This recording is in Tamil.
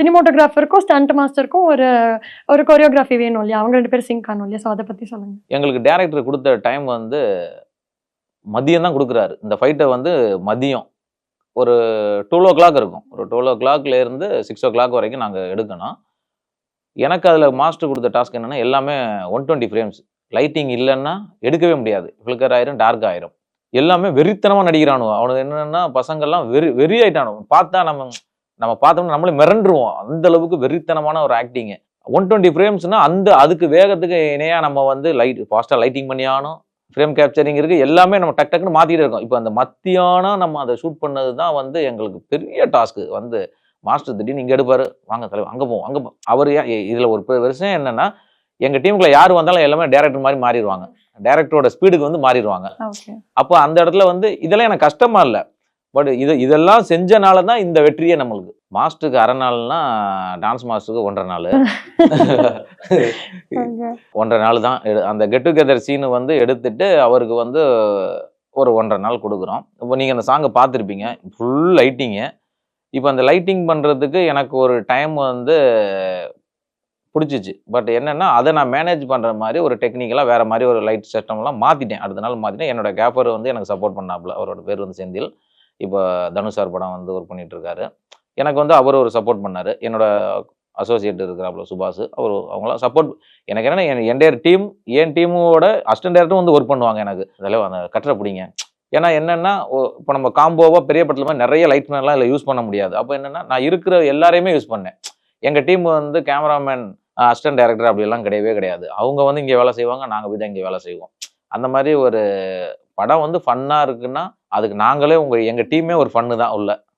சினிமோட்டோகிராஃபருக்கும் ஸ்டண்ட் மாஸ்டருக்கும் ஒரு ஒரு கொரியோகிராஃபி வேணும் இல்லையா? அவங்க ரெண்டு பேரும் சிங்க் ஆனும் இல்லையா? ஸோ அதை பற்றி சொல்லுங்க. எங்களுக்கு டேரக்டர் கொடுத்த டைம் வந்து மதியம் தான் கொடுக்குறாரு. இந்த ஃபைட்டை வந்து மதியம். ஒரு டுவெல் ஓ கிளாக் இருக்கும். ஒரு டுவெல் ஓ கிளாக்லேருந்து சிக்ஸ் ஓ கிளாக் வரைக்கும் நாங்கள் எடுக்கணும். எனக்கு அதில் மாஸ்டர் கொடுத்த டாஸ்க் என்னென்னா எல்லாமே ஒன் டுவெண்ட்டி ஃப்ரேம்ஸ் லைட்டிங் இல்லைன்னா எடுக்கவே முடியாது. ஃபிளிக்கர் ஆயிரும் டார்க் ஆயிரும். எல்லாமே வெறித்தனமாக நடிக்கிறானுவோ. அவனுக்கு என்னென்னா பசங்கள்லாம் வெறி வெறி ஆயிட்டானு பார்த்தா நம்ம நம்ம பார்த்தோம்னா நம்மளே மிரண்டுருவோம். அந்த அளவுக்கு வெறித்தனமான ஒரு ஆக்டிங்கு ஒன் டுவெண்ட்டி ஃப்ரேம்ஸ்னா அந்த அதுக்கு வேகத்துக்கு இணையாக நம்ம வந்து லைட் ஃபாஸ்ட்டாக லைட்டிங் பண்ணி ஆகணும். ஃப்ரேம் கேப்சரிங் இருக்கு. எல்லாமே நம்ம டக் டக்குன்னு மாத்திட்டு இருக்கோம். இப்போ அந்த மத்தியானம் நம்ம அதை ஷூட் பண்ணது தான் வந்து எங்களுக்கு பெரிய டாஸ்க் வந்து மாஸ்டர் திடீர்னு இங்க எடுப்பாரு. வாங்க தலைவர் அங்க போவோம் அங்க போ அவர் இதுல ஒரு பெ- விஷயம் என்னன்னா எங்க டீமுக்குள்ள யார் வந்தாலும் எல்லாமே டேரக்டர் மாதிரி மாறிடுவாங்க. டேரக்டரோட ஸ்பீடுக்கு வந்து மாறிடுவாங்க. அப்போ அந்த இடத்துல வந்து இதெல்லாம் எனக்கு கஷ்டமா இல்லை. பட் இது இதெல்லாம் செஞ்சனால தான் இந்த வெற்றியே நம்மளுக்கு. மாஸ்டருக்கு அரை நாள்னா டான்ஸ் மாஸ்டருக்கு ஒன்றரை நாள். ஒன்றரை நாள் தான். எடு- அந்த கெட் டுகெதர் சீனு வந்து எடுத்துட்டு அவருக்கு வந்து ஒரு ஒன்றரை நாள் கொடுக்குறோம். இப்போ நீங்கள் அந்த சாங்கை பார்த்துருப்பீங்க. ஃபுல் லைட்டிங்கு இப்போ அந்த லைட்டிங் பண்ணுறதுக்கு எனக்கு ஒரு டைம் வந்து பிடிச்சிச்சு. பட் என்னென்னா அதை நான் மேனேஜ் பண்ணுற மாதிரி ஒரு டெக்னிக்கலாக வேறு மாதிரி ஒரு லைட் சிஸ்டம்லாம் மாற்றிட்டேன் அடுத்த நாள் மாற்றிட்டேன் என்னோட கேப்பர் வந்து எனக்கு சப்போர்ட் பண்ணாப்புல. அவரோட பேர் வந்து செந்தில். இப்போ தனுஷார் படம் வந்து ஒர்க் பண்ணிட்டு இருக்காரு எனக்கு வந்து அவர் ஒரு சப்போர்ட் பண்ணார். என்னோட அசோசியேட் இருக்கிறாப்புல சுபாஷ் அவர் அவங்களாம் சப்போர்ட் எனக்கு என்னென்ன என் என்டையர் டீம் என் டீமோட அசிஸ்டன்ட் டேரக்டரும் வந்து ஒர்க் பண்ணுவாங்க எனக்கு. அதில் அந்த கட்டரை பிடிங்க. ஏன்னா என்னென்னா இப்போ நம்ம காம்போவாக பெரிய படத்தில் மாதிரி நிறைய லைட் மேன்லாம் இதில் யூஸ் பண்ண முடியாது. அப்போ என்னென்னா நான் இருக்கிற எல்லாரையுமே யூஸ் பண்ணேன். எங்கள் டீம் வந்து கேமராமேன் அசிஸ்டன்ட் டேரக்டர் அப்படிலாம் கிடையவே கிடையாது. அவங்க வந்து இங்கே வேலை செய்வாங்க நாங்கள் போய் தான் இங்கே வேலை செய்வோம். அந்த மாதிரி ஒரு படம் வந்து ஃபன்னாக இருக்குன்னா அதுக்கு நாங்களே உங்கள் எங்கள் டீமே ஒரு ஃபன்னு தான் உள்ள.